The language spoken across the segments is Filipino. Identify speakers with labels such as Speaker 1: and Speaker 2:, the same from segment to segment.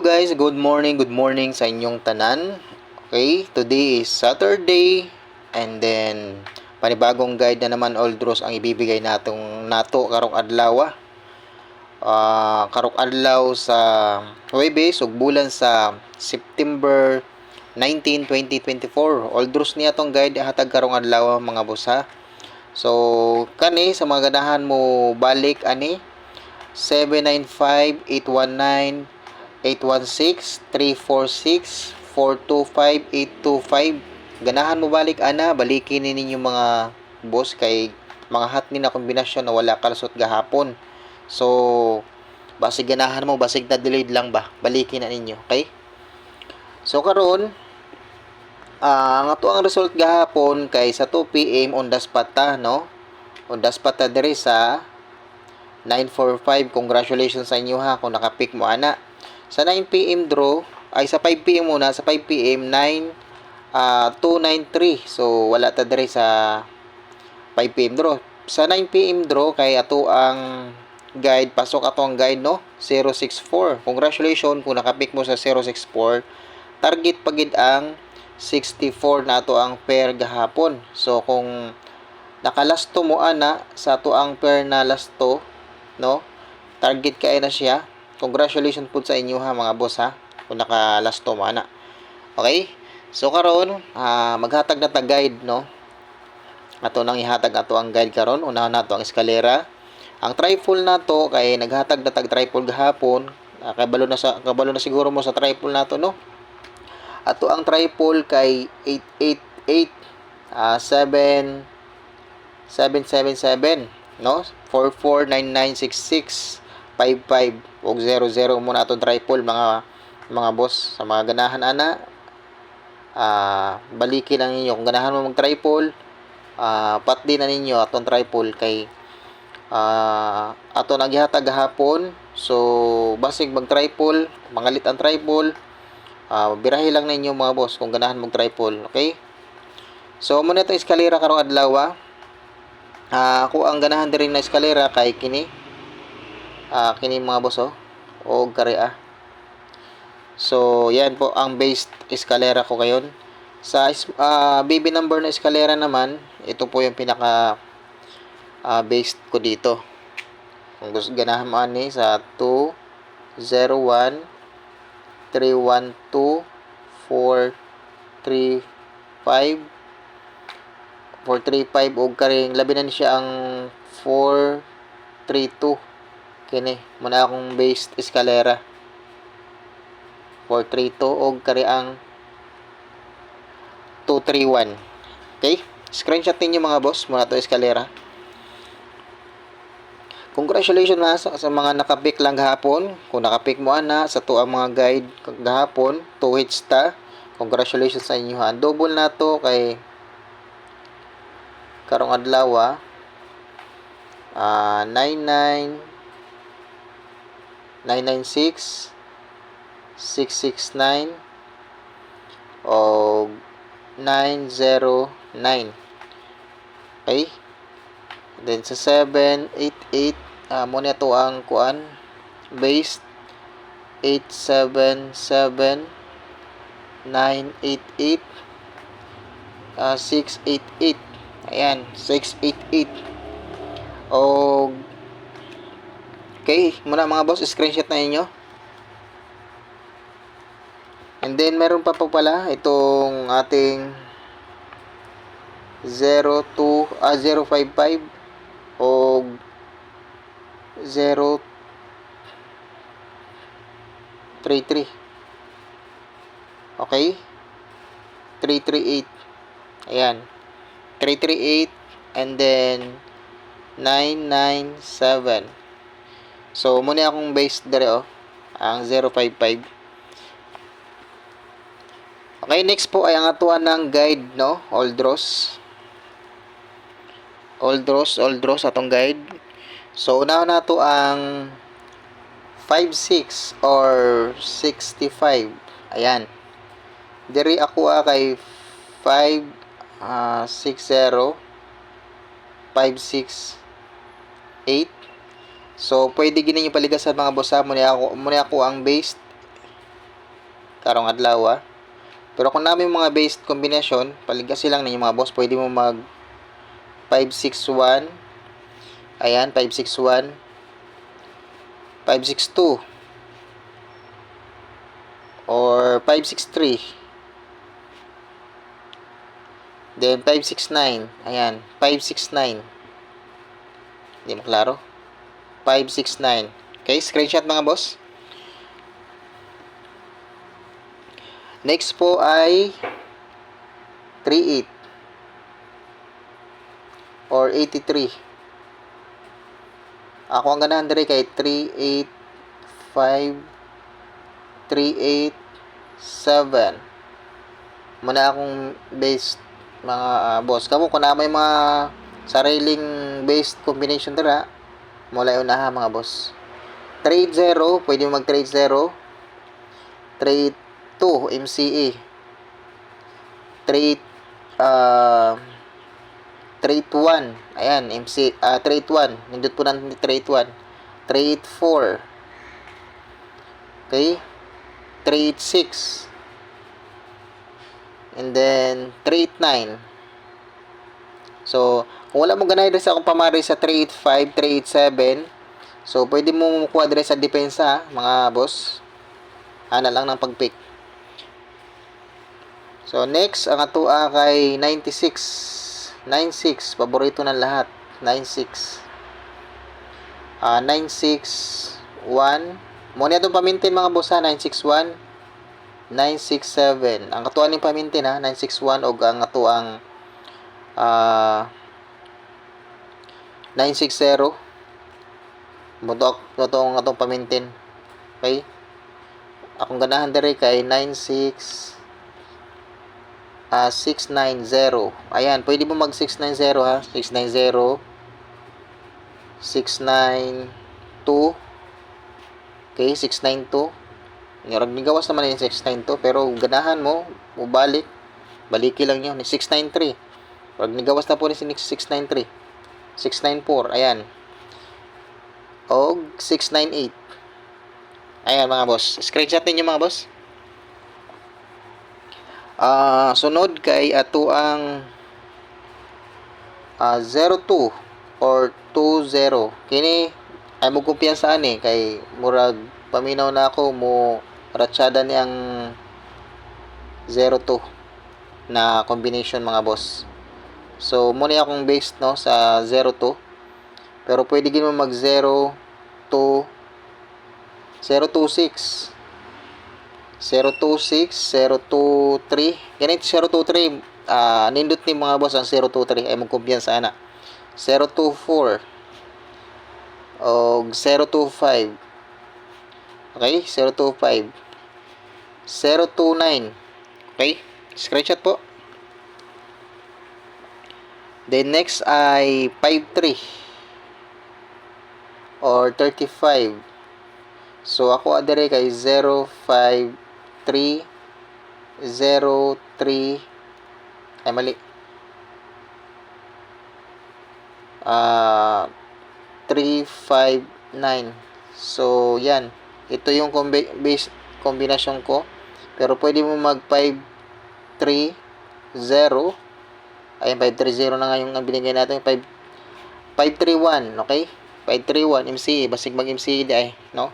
Speaker 1: Hello guys, good morning, good morning sa inyong tanan. Okay, today is Saturday and then panibagong guide na naman all draws ang ibibigay natong nato karong adlaw. Ah, karong adlaw sa Huwebes ug bulan sa September 19, 2024. All draws niya tong guide hatag karong adlaw mga boss ha. So, kani sa mga ganahan mo balik ani 795-819 816-346-425-825 ganahan mo balik ana. Balikin ni ninyo mga boss kay mga hat ni na kombinasyon na wala kalasot gahapon. So basig ganahan mo basig na delayed lang ba? Balikin na ninyo okay? So karon ah ang ato ang result gahapon kay sa 2 PM on the spot ta no? On the spot ta diri sa 945 congratulations sa inyo ha kung nakapick mo ana sa 9 PM draw, ay sa 5 PM muna, sa 5 PM 9 ah 293. So wala ta dire sa 5 PM draw. Sa 9 PM draw kay ato ang guide pasok ato ang guide no 064. Congratulations kung nakapick mo sa 064. Target pagid ang 64 na ato ang pair gahapon. So kung nakalasto mo ana sa ato ang pair na lasto no target kay na siya Congratulations po sa inyo ha mga boss ha. Kung nakalasto mo ana. Okay? So karon, uh, maghatag na ta guide no. Ato nang ihatag ato ang guide karon. Unahan nato ang eskalera. Ang trifle nato kay naghatag na tag trifle gahapon. Uh, kabalo na sa kabalo na siguro mo sa trifle nato no. Ato ang trifle kay 888 uh, 7 777 no 449966 55 og 00 muna atong tripod mga mga boss. Sa mga ganahan ana uh, baliki lang ninyo. Kung ganahan mo mag tripod uh, pat din na ninyo atong tripod kay uh, ato naghihatag gahapon so basig mag tripod mangalit ang tripod uh, birahi lang ninyo mga boss kung ganahan mag tripod okay? So muna itong eskalera karong adlaw uh, ako ang ganahan din na eskalera kay kini uh, kini mga boss oh. O karea so yan po ang base escalera ko ngayon. Sa uh, baby number na escalera naman ito po yung pinaka uh, base ko dito. Kung gusto ganahan mo ani sa 2 0 1 3 1 2 4 3 5 435 og karing labi na ni siya ang 432 kini muna akong based escalera 432 og kari ang 231 okay? Screenshot ninyo mga boss muna to escalera congratulations na sa, sa mga nakapick lang gahapon kung nakapick mo ana sa to ang mga guide gahapon 2 hits ta. Congratulations sa inyo ha. Double na to kay karong adlaw ah uh, 99 996 669 o 909 okay? Then sa 788 uh, mo to ang kuan base 877 988 uh, 688 ayan 688 o Okay, muna mga boss, screenshot na ninyo. And then, meron pa po pala itong ating 02, ah, 055 o 033. Okay? 338. Ayan. 338 and then 997. So, muna akong base dere oh. Ang 055. Okay, next po ay ang atuan ng guide, no? All draws. All draws, all draws atong guide. So, unahan na to ang 56 or 65. Ayan. Diri ako ah kay 5 uh, 60 5 6 8 So, pwede gini yung paligasan mga boss ha. Muna ako, muna ako ang base. karong adlaw. ah. Pero kung namin mga based combination, paligasi lang ninyo mga boss, pwede mo mag 561 Ayan, 561 562 or 563 then 569 ayan 569 hindi mo klaro 569 okay screenshot mga boss. Next po ay 38 or 83 ako ang ganahan diri kay 385 387 muna akong based mga ah, boss. Kamo kung na may mga sariling based combination dira mula una ha mga boss. Trade 0 pwede mo mag trade 0 trade 2 MCE trade uh, trade 1 ayan MC ah trade 1 nindot po natin trade 1 trade 4 okay? Trade 6 and then trade 9 so kung wala mo ganay sa akong pamari sa trade 5 trade 7 so pwede mo kuha dire sa depensa mga boss. Ana lang ng pag-pick. So next ang ato ah, kay 96 96 paborito ng lahat. 96 ah 961 mo niya itong pamintin mga boss ha? 961 967 ang katuan ng pamintin ha? 961 og ang katuang ah 960 mo to to ang atong pamintin. Okay? Akong ganahan diri kay 96 ah 690 ayan pwede mo mag 690 ha? 690 692 okay 692 Ngarag ni gawas naman yung 692 pero ganahan mo mubalik. Baliki lang yun 693 pag nigawas na po ni 693 694 ayan. Og 698 ayan mga boss. Screenshot ninyo mga boss. Ah sunod kay ato ang ah 02 or 20 kini ay mo kumpiyansa ani kay murag paminaw na ako mo ratsyada ni ang 02 na combination mga boss so muna akong based no sa 02 pero pwede gin mo mag 0 2 026 026 023 ganito 023 ah nindot ni mga boss ang 023 ay magkumpiyansa ana 024 o 025 okay 025 029 okay screenshot po then next ay 53 or 35 so ako adere kay 053 03 ay mali. Ah 359 so yan. Ito yung combi- base kombinasyon ko. Pero pwede mo mag 530 ayun 530 na nga yung ang binigay natin 5 531 okay? 531 MCE basig mag MCE di ay no?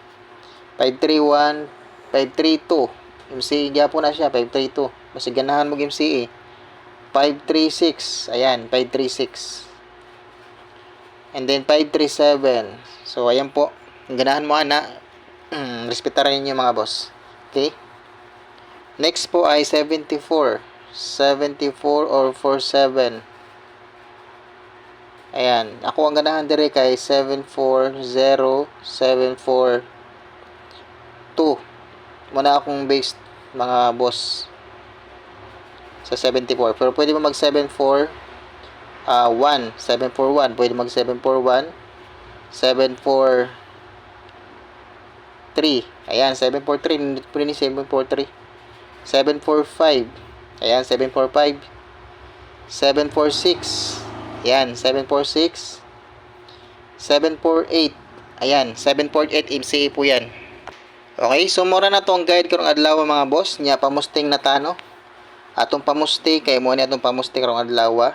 Speaker 1: 531 532 MCE gyapon na siya 532 basig ganahan mo MCE 536 ayan 536 and then 537 so ayan po. Ganahan mo ana. Mm, respetaran ninyo mga boss. Okay? Next po ay 74 74 or 47 ayan. Ako ang ganahan dire kay 740 742 muna akong based mga boss sa 74 pero pwede mo mag 74 uh, 1 741 pwede mag 741 743 ayan 743 pwede ni 743 745 ayan 745 746 ayan 746 748 ayan 748 MCA po yan Okay, so mura na to ang guide karong adlaw mga boss. Nya pamusting na ta no. Atong pamusti kay mo ni atong pamusti karong adlaw.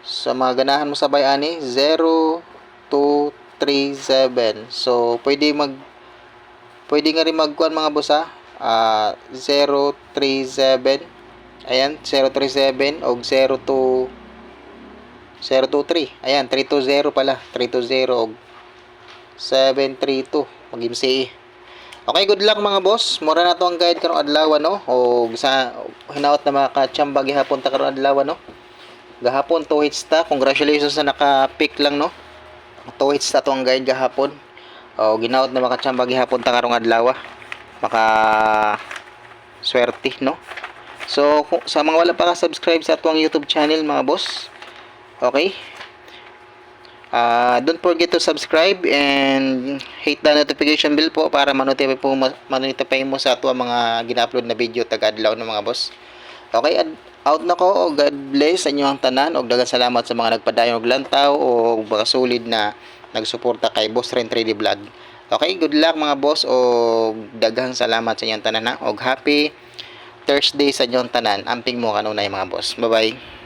Speaker 1: Sa mga ganahan mo sabay ani 0 2 3 7. So pwede mag pwede nga rin magkuan mga boss ha. Ah 037 Ayan, 037 og 02 023. Ayan, 320 pala. 320 og 732 mag-MCE. Okay, good luck mga boss. Mura na to ang guide karong adlaw no. O sa hinaot na mga katsamba gihapon ta karong adlaw no. Gahapon 2 hits ta. Congratulations sa naka-pick lang no. 2 hits ta to ang guide gahapon. O ginaot na mga katsamba gihapon ta karong adlaw. Maka swerte no. So kung, sa mga wala pa ka subscribe sa tuwang YouTube channel mga boss. Okay? Uh, don't forget to subscribe and hit the notification bell po para manotify po manotify mo sa ato mga gina-upload na video taga-adlaw ng mga boss. Okay, ad, out na ko. O God bless sa inyo ang tanan. O dagang salamat sa mga nagpadayon og lantaw o mga solid na nagsuporta kay Boss Ren 3D Vlog. Okay, good luck mga boss o daghang salamat sa inyong tanan ha. Og happy Thursday sa inyong tanan. Amping mo kanunay mga boss. Bye-bye.